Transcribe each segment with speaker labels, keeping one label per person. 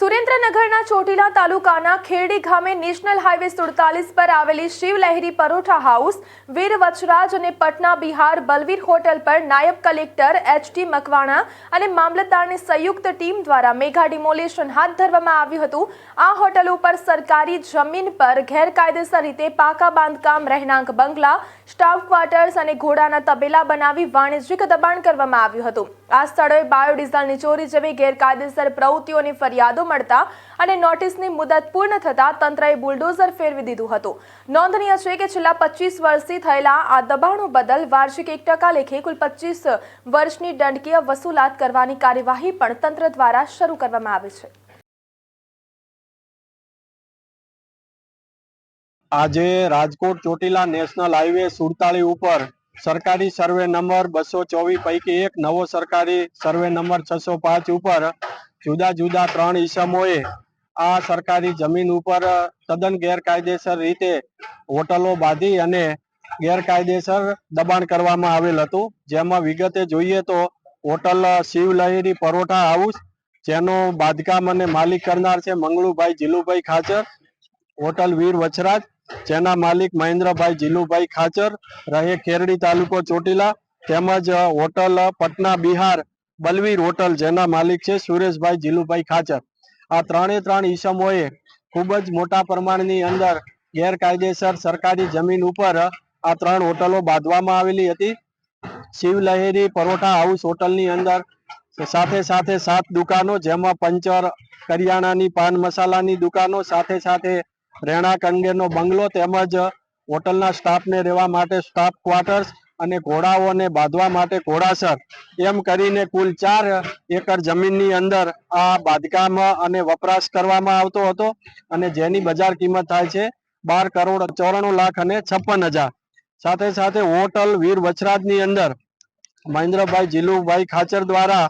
Speaker 1: સુરેન્દ્રનગરના ચોટીલા તાલુકાના ખેરડી ગામે નેશનલ હાઈવે સુડતાલીસ પર આવેલી શિવલહેરી પરોઠા હાઉસ, વીર વચરાજ અને પટના બિહાર બલવીર હોટલ પર નાયબ કલેક્ટર એચ ટી મકવાણા અને મામલતદારની સંયુક્ત ટીમ દ્વારા મેગા ડિમોલેશન હાથ ધરવામાં આવ્યું હતું. આ હોટલ ઉપર સરકારી જમીન પર ગેરકાયદેસર રીતે પાકા બાંધકામ, રહેણાંક બંગલા, સ્ટાફ ક્વાર્ટર્સ અને ઘોડાના તબેલા બનાવી વાણિજ્યિક દબાણ કરવામાં આવ્યું હતું. આ સ્થળોએ બાયોડીઝલની ચોરી જેવી ગેરકાયદેસર પ્રવૃત્તિઓની ફરિયાદો મળતા અને નોટિસની મુદત પૂર્ણ થતાં તંત્રએ બુલડોઝર ફેરવી દીધું હતું. નોંધનીય છે કે છેલ્લા પચીસ વર્ષથી થયેલા આ દબાણો બદલ વાર્ષિક એક ટકા લેખે કુલ પચીસ વર્ષની દંડકીય વસૂલાત કરવાની કાર્યવાહી પણ તંત્ર દ્વારા શરૂ કરવામાં આવી છે.
Speaker 2: આજે રાજકોટ ચોટીલા નેશનલ હાઈવે સુડતાળી ઉપર સરકારી સર્વે નંબર બસો ચોવીસ પૈકી એક નવો સરકારી સર્વે નંબર છસો પાંચ ઉપર જુદા જુદા ત્રણ ઈસમોએ આ સરકારી જમીન ઉપર તદ્દન ગેરકાયદેસર રીતે હોટલો બાંધી અને ગેરકાયદેસર દબાણ કરવામાં આવેલ હતું. જેમાં વિગતે જોઈએ તો હોટલ શિવલહેરી પરોઠા હાઉસ, જેનું બાંધકામ અને માલિક કરનાર છે મંગળુભાઈ જીલુભાઈ ખાચર, હોટલ વીર વચરાજ જેના માલિક મહેન્દ્રભાઈ જીલુભાઈ ખાચર, રહે ખેરડી તાલુકો ચોટીલા, તેમજ હોટલ પટના બિહાર બલવીર હોટલ, જેના માલિક છે સુરેશભાઈ જીલુભાઈ ખાચર. આ ત્રણે ત્રણ ઈસમોએ ખૂબ જ મોટા પ્રમાણની અંદર ગેરકાયદેસર સરકારી જમીન ઉપર આ ત્રણ હોટલો બાંધવામાં આવેલી હતી. શિવલહેરી પરોઠા હાઉસ હોટલની અંદર સાથે સાથે સાત દુકાનો, જેમાં પંચર, કરિયાણાની પાન મસાલાની દુકાનો, સાથે સાથે રહેણાંક અંગેનો બંગલો તેમજ હોટલના સ્ટાફને રહેવા માટે સ્ટાફ ક્વાર્ટર્સ અને ઘોડાઓને બાંધવા માટે ઘોડાસર. એમ કરીને કુલ ચાર એકર જમીનની અંદર આ બાંધકામ અને વપરાશ કરવામાં આવતો હતો અને જેની બજાર કિંમત થાય છે બાર કરોડ ચોરાણું લાખ અને છપ્પન હજાર. સાથે સાથે હોટલ વીર વચરાજની અંદર મહેન્દ્રભાઈ જીલુભાઈ ખાચર દ્વારા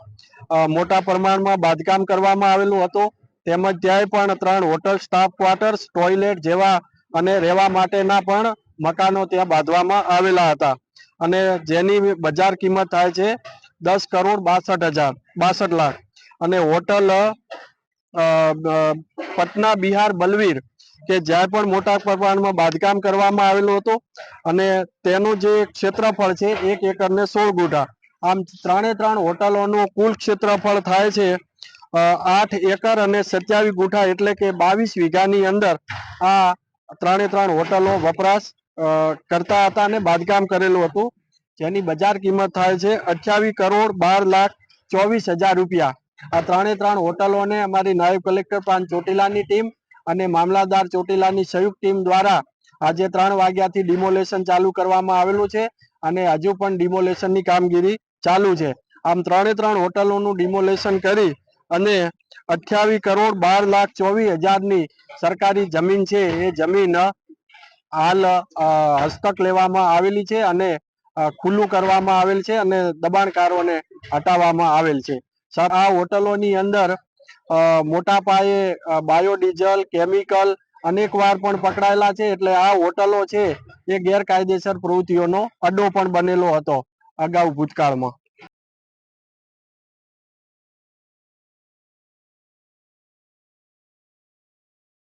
Speaker 2: મોટા પ્રમાણમાં બાંધકામ કરવામાં આવેલું હતું. તેમજ ત્યાંય પણ ત્રણ હોટલ, સ્ટાફ ક્વાર્ટર્સ, ટોયલેટ જેવા અને રહેવા માટેના પણ મકાનો ત્યાં બાંધવામાં આવેલા હતા. અને જેની બજાર કિંમત થાય છે દસ કરોડ બાસઠ હજાર, બાસઠ લાખ. અને હોટલ પટના, બિહાર, બલવીર કે જ્યાં પણ મોટા પ્રમાણમાં બાંધકામ કરવામાં આવેલું હતું. અને તેનું જે ક્ષેત્રફળ છે એક એકર ને સોળ ગુઠા. આમ ત્રણે ત્રણ હોટલોનું કુલ ક્ષેત્રફળ થાય છે આઠ એકર અને સત્યાવીસ ગુઠા એટલે કે બાવીસ વીઘાની અંદર આ ત્રણે ત્રણ હોટલો વપરાશ કરતા હતા અને બાંધકામ કરેલું હતું. જેની બજાર કિંમત થાય છે અઠ્યાવીસ કરોડ બાર લાખ ચોવીસ હજાર રૂપિયા. આ ત્રણે ત્રણ હોટલોને અમારી નાયબ કલેક્ટર પ્રાંત ચોટીલાની ટીમ અને મામલાદાર ચોટીલાની સંયુક્ત ટીમ દ્વારા આજે ત્રણ વાગ્યાથી ડિમોલેશન ચાલુ કરવામાં આવેલું છે અને હજુ પણ ડિમોલેશનની કામગીરી ચાલુ છે. આમ ત્રણે ત્રણ હોટલોનું ડિમોલેશન કરી અને અઠ્યાવીસ કરોડ બાર લાખ ચોવીસ હજારની સરકારી જમીન છે. એ જમીન હાલ હસ્તક લેવામાં આવેલી છે અને ખુલ્લું કરવામાં આવેલ છે અને દબાણકારોને હટાવવામાં આવેલ છે. સર, આ હોટલોની અંદર મોટા પાયે બાયોડીઝલ, કેમિકલ અનેક વાર પણ પકડાયેલા છે એટલે આ હોટલો છે એ ગેરકાયદેસર પ્રવૃત્તિઓનો અડ્ડો પણ બનેલો હતો અગાઉ ભૂતકાળમાં.